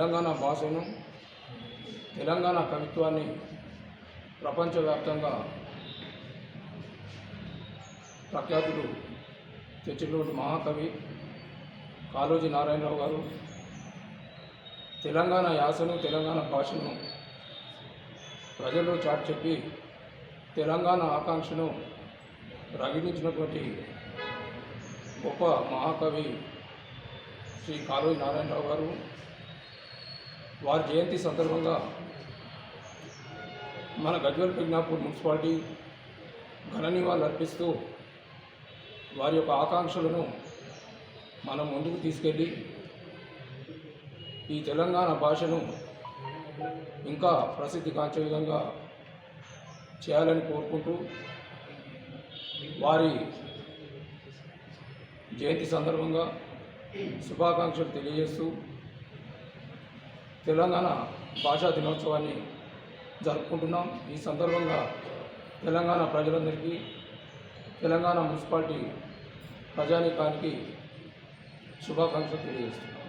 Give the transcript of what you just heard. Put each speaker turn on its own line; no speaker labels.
తెలంగాణ భాషను తెలంగాణ కవిత్వాన్ని ప్రపంచవ్యాప్తంగా ప్రఖ్యాతులు తెచ్చినటువంటి మహాకవి కాళోజీ నారాయణరావు గారు తెలంగాణ యాసను తెలంగాణ భాషను ప్రజల్లో చాటి చెప్పి తెలంగాణ ఆకాంక్షను రగిలించినటువంటి గొప్ప మహాకవి శ్రీ కాళోజీ నారాయణరావు గారు వారి జయంతి సందర్భంగా మన గజ్వల్ ప్రజ్ఞాపూర్ మున్సిపాలిటీ ఘన నివాళులు అర్పిస్తూ వారి యొక్క ఆకాంక్షలను మనం ముందుకు తీసుకెళ్ళి ఈ తెలంగాణ భాషను ఇంకా ప్రసిద్ధి కాంచే విధంగా చేయాలని కోరుకుంటూ వారి జయంతి సందర్భంగా శుభాకాంక్షలు తెలియజేస్తూ తెలంగాణ భాషా దినోత్సవాన్ని జరుపుకుంటున్నాం. ఈ సందర్భంగా తెలంగాణ ప్రజలందరికీ తెలంగాణ మున్సిపాలిటీ ప్రజానీకానికి శుభాకాంక్షలు తెలియజేస్తున్నాం.